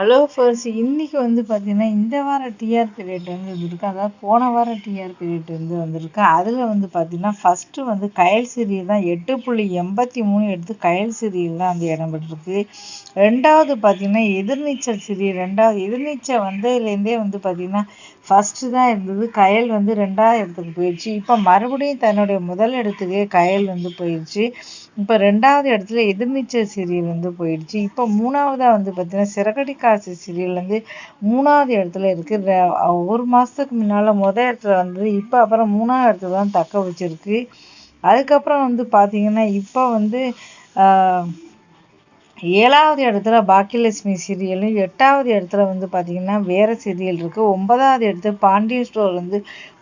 Hello first இன்னைக்கு வந்து பார்த்தீங்கன்னா இந்த வார டிஆர்பி ரேட் வந்து இருக்கு அதாவது போன வாரம் டிஆர்பி ரேட் வந்து வந்திருக்கு. அதில் வந்து பார்த்தீங்கன்னா ஃபஸ்ட்டு வந்து கயல் சிறியில் தான். எட்டு புள்ளி எண்பத்தி மூணு எடுத்து கயல் சிறியில் தான் வந்து இடம் பெற்றிருக்கு. ரெண்டாவது பார்த்தீங்கன்னா எதிர்நீச்சல் சிறி ரெண்டாவது எதிர்நீச்சல் வந்ததுலேருந்தே வந்து பார்த்தீங்கன்னா ஃபஸ்ட்டு தான் இருந்தது. கயல் வந்து ரெண்டாவது இடத்துக்கு போயிடுச்சு. இப்போ மறுபடியும் தன்னுடைய முதல் இடத்துக்கே கயல் வந்து போயிடுச்சு. இப்போ ரெண்டாவது இடத்துல எதிர்நீச்சல் சீரியல் வந்து போயிடுச்சு. இப்போ மூணாவதாக வந்து பார்த்தீங்கன்னா சிறகடி தென்காசி சீரியல் வந்து மூணாவது இடத்துல இருக்குது ஒரு மாதத்துக்கு முன்னால் மொதல் இடத்துல வந்தது இப்போ அப்புறம் மூணாவது இடத்துல தான் தக்க வச்சிருக்கு. அதுக்கப்புறம் வந்து பார்த்தீங்கன்னா இப்போ வந்து ஏழாவது இடத்துல பாக்கியலட்சுமி சீரியலும் எட்டாவது இடத்துல வந்து பார்த்திங்கன்னா வேறு சீரியல் இருக்குது ஒன்பதாவது இடத்துல பாண்டியன் ஸ்டோர் வந்து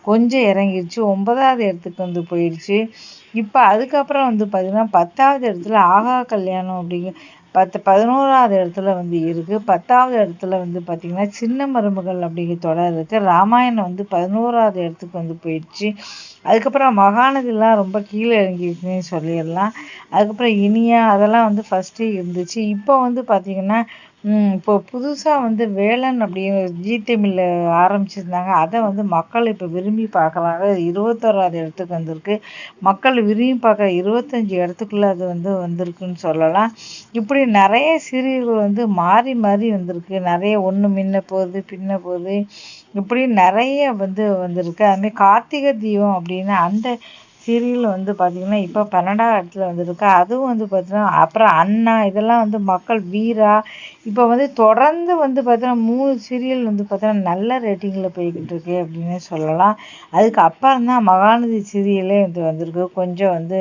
கொஞ்சம் இறங்கிடுச்சு ஒன்பதாவது இடத்துக்கு வந்து போயிடுச்சு இப்போ அதுக்கப்புறம் வந்து பார்த்திங்கன்னா பத்தாவது இடத்துல ஆகா கல்யாணம் அப்படிங்க பத்து பதினோராவது இடத்துல வந்து இருக்குது பத்தாவது இடத்துல வந்து பார்த்திங்கன்னா சின்ன மருமகள் அப்படிங்கிற தொடர் இருக்குது ராமாயணம் வந்து பதினோராவது இடத்துக்கு வந்து போயிடுச்சு அதுக்கப்புறம் மகாநதிலாம் ரொம்ப கீழே இறங்கிடுச்சுன்னு சொல்லிடலாம். அதுக்கப்புறம் இனியா அதெல்லாம் வந்து ஃபஸ்ட்டு இருந்துச்சு. இப்போ வந்து பார்த்திங்கன்னா இப்போ புதுசாக வந்து வேலன் அப்படின்னு ஜி தமிழில் ஆரம்பிச்சிருந்தாங்க. அதை வந்து மக்கள் இப்போ விரும்பி பார்க்குறாங்க. இருபத்தோராது இடத்துக்கு வந்திருக்கு. மக்கள் விரும்பி பார்க்குற இருபத்தஞ்சி இடத்துக்குள்ளே அது வந்து வந்திருக்குன்னு சொல்லலாம். இப்படி நிறைய சீரியல்கள் வந்து மாறி மாறி வந்திருக்கு. நிறைய ஒன்று முன்ன போகுது பின்ன போகுது. இப்படி நிறைய வந்து வந்திருக்கு. அதுமாதிரி கார்த்திகை தீபம் அப்படின்னு அந்த சீரியல் வந்து பார்த்திங்கன்னா இப்போ பன்னெண்டாவது இடத்துல வந்துருக்கு. அதுவும் வந்து பார்த்தீங்கன்னா அப்புறம் அண்ணா இதெல்லாம் வந்து மக்கள் வீரா இப்போ வந்து தொடர்ந்து வந்து பார்த்தீங்கன்னா மூணு சீரியல் வந்து பார்த்தீங்கன்னா நல்ல ரேட்டிங்கில் போய்கிட்டு இருக்கு அப்படின்னு சொல்லலாம். அதுக்கு அப்புறம் தான் மகாநதி சீரியலே வந்து வந்திருக்கு. கொஞ்சம் வந்து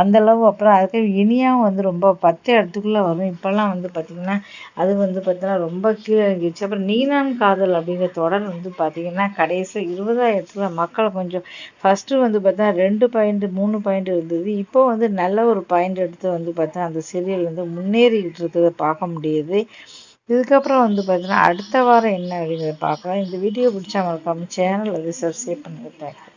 அந்தளவு அப்புறம் அதுக்கு இனியாவும் வந்து ரொம்ப பத்து இடத்துக்குள்ளே வரும். இப்போல்லாம் வந்து பார்த்திங்கன்னா அது வந்து பார்த்தீங்கன்னா ரொம்ப கீழே இறங்கிடுச்சு. அப்புறம் நீனான் காதல் அப்படிங்கிற தொடர் வந்து பார்த்திங்கன்னா கடைசியில் இருபதாயிரத்துல மக்கள் கொஞ்சம் ஃபஸ்ட்டு வந்து பார்த்தா ரெண்டு பாயிண்ட் மூணு பாயிண்ட் இருந்தது. இப்போ வந்து நல்ல ஒரு பாயிண்ட் எடுத்து வந்து பார்த்தா அந்த சீரியல் வந்து முன்னேறிக்கிட்டு இருக்கிறத பார்க்க முடியுது. இதுக்கப்புறம் வந்து பார்த்தீங்கன்னா அடுத்த வாரம் என்ன அப்படிங்கிறத பார்க்கலாம். இந்த வீடியோ பிடிச்சா மறக்காமல் சேனல் வந்து சப்ஸ்கிரைப் பண்ணுங்கள் தேங்க்யூ